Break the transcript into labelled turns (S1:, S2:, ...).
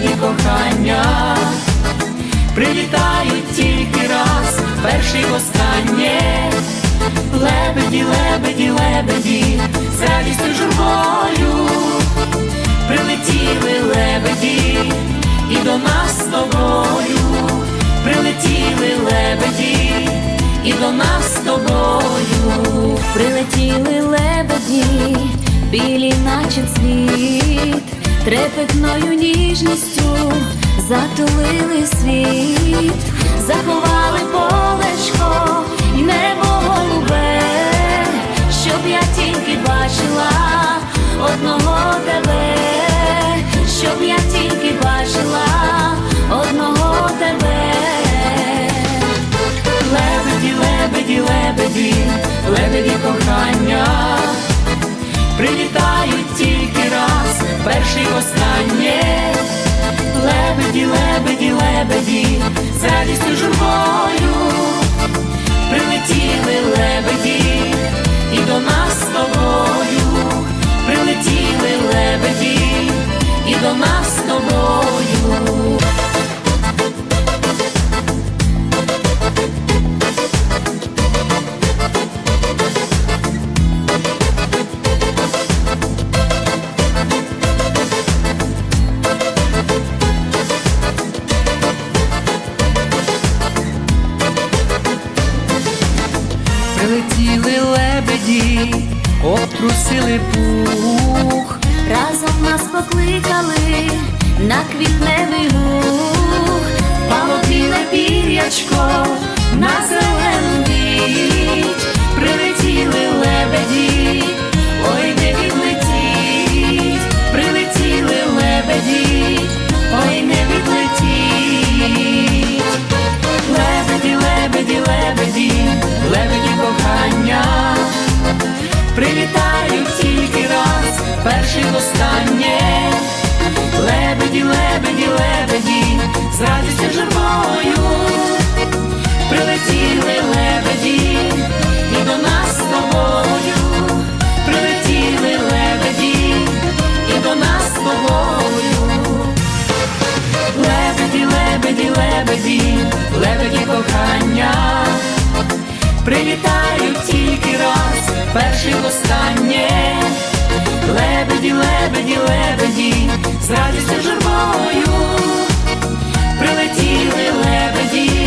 S1: лебеді кохання, прилітають тільки раз, перший останнє. Лебеді, лебеді, лебеді, з радістю журбою, прилетіли лебеді, і до нас з тобою, прилетіли лебеді, і до нас з тобою.
S2: Прилетіли лебеді, білі, наче цвіт, трепетною ніжністю затулили світ, заховали полечко і небо голубе, щоб я тільки бачила одного
S1: з радістю Прилетіли лебеді, обтрусили пух,
S2: Разом нас покликали на квітневий луг,
S1: перший останнє. Лебеді, лебеді, лебеді, з радістю журбою, прилетіли лебеді, і до нас з тобою, прилетіли лебеді, і до нас з тобою. Лебеді, лебеді, лебеді, лебеді кохання, прилітають тільки раз, перший останнє. Лебеді, лебеді, лебеді, з радістю журбою, прилетіли лебеді,